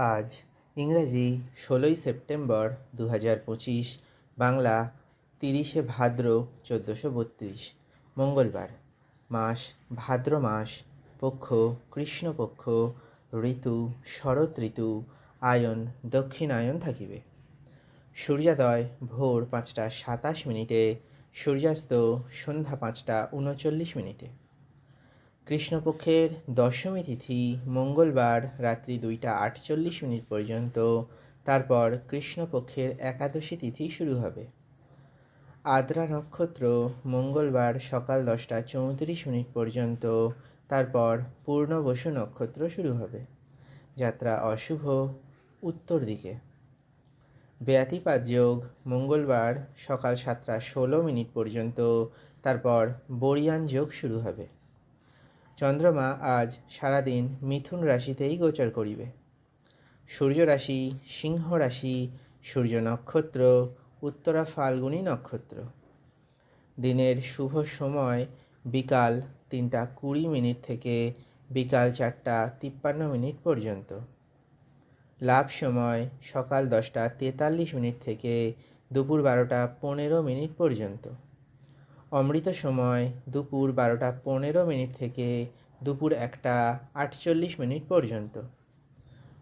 আজ ইংরেজি ষোলোই সেপ্টেম্বর দু হাজার পঁচিশ, বাংলা তিরিশে ভাদ্র চোদ্দোশো বত্রিশ, মঙ্গলবার, মাস ভাদ্র মাস, পক্ষ কৃষ্ণপক্ষ ঋতু শরৎ ঋতু, আয়ন দক্ষিণায়ন থাকিবে। সূর্যোদয় ভোর পাঁচটা সাতাশ মিনিটে, সূর্যাস্ত সন্ধ্যা পাঁচটা উনচল্লিশ মিনিটে। কৃষ্ণপক্ষের দশমী তিথি মঙ্গলবার রাত্রি দুইটা আটচল্লিশ মিনিট পর্যন্ত। তারপর কৃষ্ণপক্ষের একাদশী তিথি শুরু হবে। আদ্রা নক্ষত্র মঙ্গলবার সকাল দশটা চৌত্রিশ মিনিট পর্যন্ত। তারপর পূর্ণবসু নক্ষত্র শুরু হবে। যাত্রা অশুভ উত্তর দিকে। বেয়াতিপাত যোগ মঙ্গলবার সকাল সাতটা ষোলো মিনিট পর্যন্ত। তারপর বরিয়ান যোগ শুরু হবে। চন্দ্রমা আজ সারাদিন মিথুন রাশিতেই গোচর করিবে। সূর্য রাশি, সিংহ রাশি, সূর্য নক্ষত্র, উত্তরা ফাল্গুনী নক্ষত্র। দিনের শুভ সময় বিকাল তিনটা কুড়ি মিনিট থেকে বিকাল চারটা তিপ্পান্ন মিনিট পর্যন্ত। লাভ সময় সকাল দশটা তেতাল্লিশ মিনিট থেকে দুপুর বারোটা পনেরো মিনিট পর্যন্ত। অমৃত সময় দুপুর বারোটা পনেরো মিনিট থেকে দুপুর একটা আটচল্লিশ মিনিট পর্যন্ত।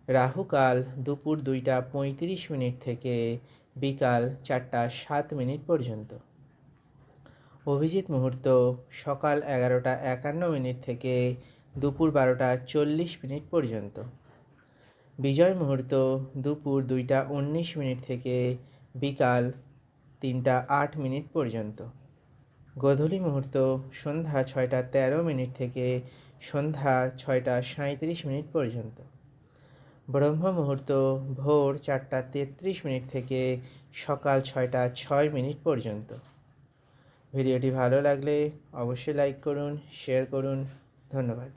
রাহুকাল দুপুর দুইটা পঁয়ত্রিশ মিনিট থেকে বিকাল চারটা সাত মিনিট পর্যন্ত। অভিজিৎ মুহূর্ত সকাল এগারোটা একান্ন মিনিট থেকে দুপুর বারোটা চল্লিশ মিনিট পর্যন্ত। বিজয় মুহূর্ত দুপুর দুইটা উনিশ মিনিট থেকে বিকাল তিনটা আট মিনিট পর্যন্ত। গোধূলি মুহূর্ত, সন্ধ্যা ছয়টা তেরো মিনিট থেকে সন্ধ্যা ছয়টা সাঁত্রিশ মিনিট পর্যন্ত। ব্রহ্ম মুহূর্ত, ভোর চারটা তেত্রিশ মিনিট থেকে সকাল ছয়টা ছয় মিনিট পর্যন্ত। ভিডিওটি ভালো লাগলে অবশ্যই লাইক করুন, শেয়ার করুন। ধন্যবাদ।